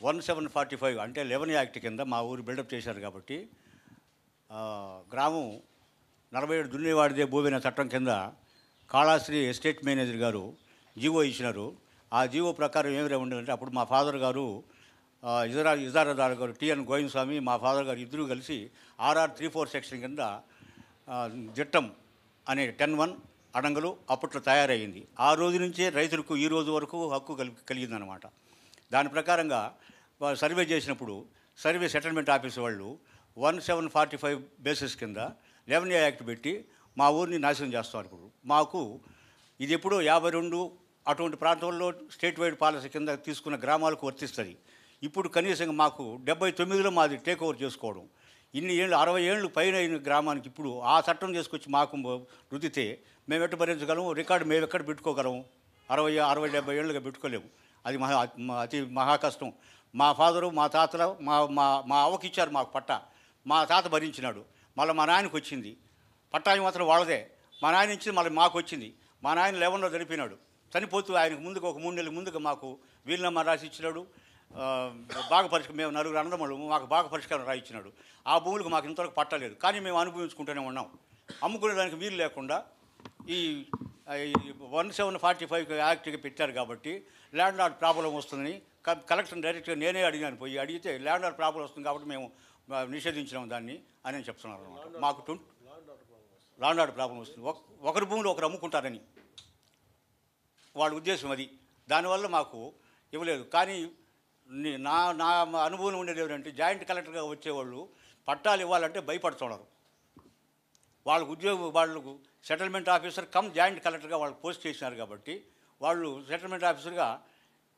One seven forty five అంటే eleven act కింద మా ఊరు బిల్డప్ చేశారు కాబట్టి గ్రామం నలభై ఏడు దున్నేవాడిదే భూమిన చట్టం కింద కాళాశ్రీ ఎస్టేట్ మేనేజర్ గారు జీవో ఇచ్చినారు. ఆ జీవో ప్రకారం ఏమి ఉండదంటే అప్పుడు మా ఫాదర్ గారు ఇజరా ఇజారదార్ గారు టిఎన్ గోవిందస్వామి మా ఫాదర్ గారు ఇద్దరు కలిసి ఆర్ఆర్ త్రీ ఫోర్ సెక్షన్ కింద జట్టం అనే టెన్ వన్ అడంగులు అప్పట్లో తయారయ్యింది ఆ రోజు నుంచే రైతులకు ఈ రోజు వరకు హక్కు కలిగి కలిగిందనమాట దాని ప్రకారంగా సర్వే చేసినప్పుడు సర్వే సెటిల్మెంట్ ఆఫీస్ వాళ్ళు one seven forty five basis కింద లెవెన్ ఏ యాక్ట్ పెట్టి మా ఊరిని నాశనం చేస్తున్నారు ఇప్పుడు. మాకు ఇది ఎప్పుడో యాభై రెండు అటువంటి ప్రాంతంలో స్టేట్ వైడ్ పాలసీ కింద తీసుకున్న గ్రామాలకు వర్తిస్తుంది. ఇప్పుడు కనీసం మాకు డెబ్బై తొమ్మిదిలో మాది టేక్ ఓవర్ చేసుకోవడం. ఇన్ని ఏళ్ళు అరవై ఏళ్ళు పైన అయిన గ్రామానికి ఇప్పుడు ఆ చట్టం చేసుకొచ్చి మాకు రుద్దితే మేము ఎట్టు భరించగలము రికార్డు మేము ఎక్కడ పెట్టుకోగలము అరవై అరవై డెబ్బై ఏళ్ళుగా పెట్టుకోలేము. అది మహా మ- అతి మహా కష్టం. మా ఫాదరు మా తాతలు మా మా మా అవ్వకిచ్చారు మాకు పట్ట. మా తాత భరించినాడు. మళ్ళీ మా నాయనకు వచ్చింది. పట్టాయి మాత్రం వాళ్ళదే. మా నాయన ఇచ్చింది మళ్ళీ మాకు వచ్చింది. మా నాయన లెవెన్లో చనిపోయినాడు. చనిపోతూ ఆయనకు ముందుకు ఒక మూడు నెలల ముందుగా మాకు వీలునామా రాసి ఇచ్చినాడు. బాగా పరిష్కారం మేము నలుగురు అన్నదమ్ములు మాకు బాగా పరిష్కారం రాయించినాడు ఆ భూములకు మాకు ఇంతవరకు పట్టలేదు. కానీ మేము అనుభవించుకుంటూనే ఉన్నాం. అమ్ముకునే దానికి వీలు లేకుండా ఈ వన్ సెవెన్ ఫార్టీ ఫైవ్ యాక్ట్కి పెట్టారు కాబట్టి ల్యాండ్ లార్డ్ ప్రాబ్లం వస్తుందని కలెక్టర్ డైరెక్ట్గా నేనే అడిగాను పోయి అడిగితే ల్యాండ్ లార్డ్ ప్రాబ్లం వస్తుంది కాబట్టి మేము నిషేధించినాం దాన్ని అని చెప్తున్నారు అన్నమాట. మాకు ట్వంటీ ల్యాండ్ లార్డ్ ప్రాబ్లం వస్తుంది. ఒక- ఒకరి భూములు ఒకరు అమ్ముకుంటారని. వాళ్ళ ఉద్దేశం అది. దానివల్ల మాకు ఇవ్వలేదు. కానీ నా నా అనుభవం ఉండేది ఏమిటంటే జాయింట్ కలెక్టర్గా వచ్చేవాళ్ళు పట్టాలు ఇవ్వాలంటే భయపడుతున్నారు. వాళ్ళకు ఉద్యోగం వాళ్ళకు సెటిల్మెంట్ ఆఫీసర్ కమ్ జాయింట్ కలెక్టర్గా వాళ్ళు పోస్ట్ చేసినారు కాబట్టి వాళ్ళు సెటిల్మెంట్ ఆఫీసర్గా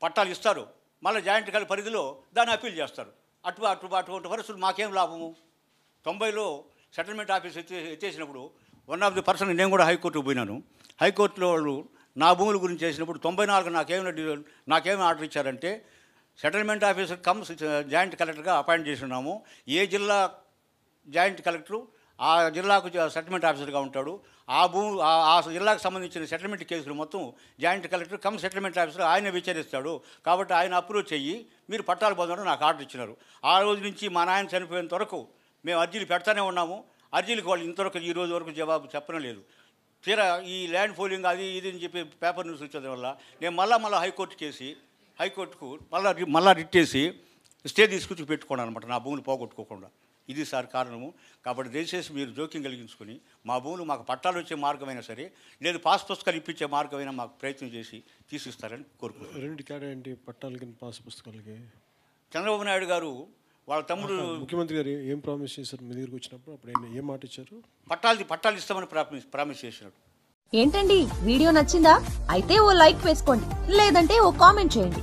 పట్టాలు ఇస్తారు. మళ్ళీ జాయింట్ కలెక్టర్ పరిధిలో దాన్ని అప్పీల్ చేస్తారు. అటు అటు అటువంటి పరిస్థితులు మాకేం లాభము? తొంభైలో సెటిల్మెంట్ ఆఫీస్ ఎత్తేసినప్పుడు వన్ ఆఫ్ ది పర్సన్ నేను కూడా హైకోర్టుకు పోయినాను. హైకోర్టులో వాళ్ళు నా భూముల గురించి చేసినప్పుడు తొంభై నాలుగు నాకేమైనా డి- నాకేమి ఆర్డర్ ఇచ్చారంటే సెటిల్మెంట్ ఆఫీసర్ కమ్ జాయింట్ కలెక్టర్గా అపాయింట్ చేస్తున్నాము ఏ జిల్లా జాయింట్ కలెక్టరు ఆ జిల్లాకు సెటిల్మెంట్ ఆఫీసర్గా ఉంటాడు. ఆ భూ ఆ- జిల్లాకు సంబంధించిన సెటిల్మెంట్ కేసులు మొత్తం joint collector cum settlement officer ఆయన విచారిస్తాడు. కాబట్టి ఆయన అప్రూవ్ చెయ్యి మీరు పట్టాలు పొందడం నాకు ఆర్డర్ ఇచ్చినారు. ఆ రోజు నుంచి మా నాయన చనిపోయేంత వరకు మేము అర్జీలు పెడతానే ఉన్నాము. అర్జీలకు వాళ్ళు ఇంతవరకు ఈ రోజు వరకు జవాబు చెప్పడం లేదు. తీరా ఈ ల్యాండ్ ఫోలింగ్ అది ఇది అని చెప్పి పేపర్ న్యూస్ వచ్చేది వల్ల నేను మళ్ళా మళ్ళీ హైకోర్టు కేసి హైకోర్టుకు మళ్ళా మళ్ళా రిట్టేసి స్టే తీసుకొచ్చి పెట్టుకున్నాను అనమాట నా భూములు పోగొట్టుకోకుండా. ఇది సార్ కారణము. కాబట్టి దయచేసి మీరు జోక్యం కలిగించుకొని మా భూములు మాకు పట్టాలు వచ్చే మార్గమైనా సరే లేదు పాస్ పుస్తకాలు ఇప్పించే మార్గమైనా మాకు ప్రయత్నం చేసి తీసిస్తారని కోరుకుంటున్నాను. రెండు కేటాయింటి పట్టాలకి పాస్ పుస్తకాలకి? చంద్రబాబు నాయుడు గారు వాళ్ళ తమ్ముడు ముఖ్యమంత్రి గారు ఏం ప్రామిస్ చేశారు? మీ దగ్గరికి వచ్చినప్పుడు అప్పుడు ఏం మాట ఇచ్చారు? పట్టాలు పట్టాలు ఇస్తామని ప్రామిస్ ప్రామిస్ చేసినాడు. ఏంటండి? వీడియో నచ్చిందా? అయితే ఓ లైక్ వేసుకోండి. లేదంటే ఓ కామెంట్ చేయండి.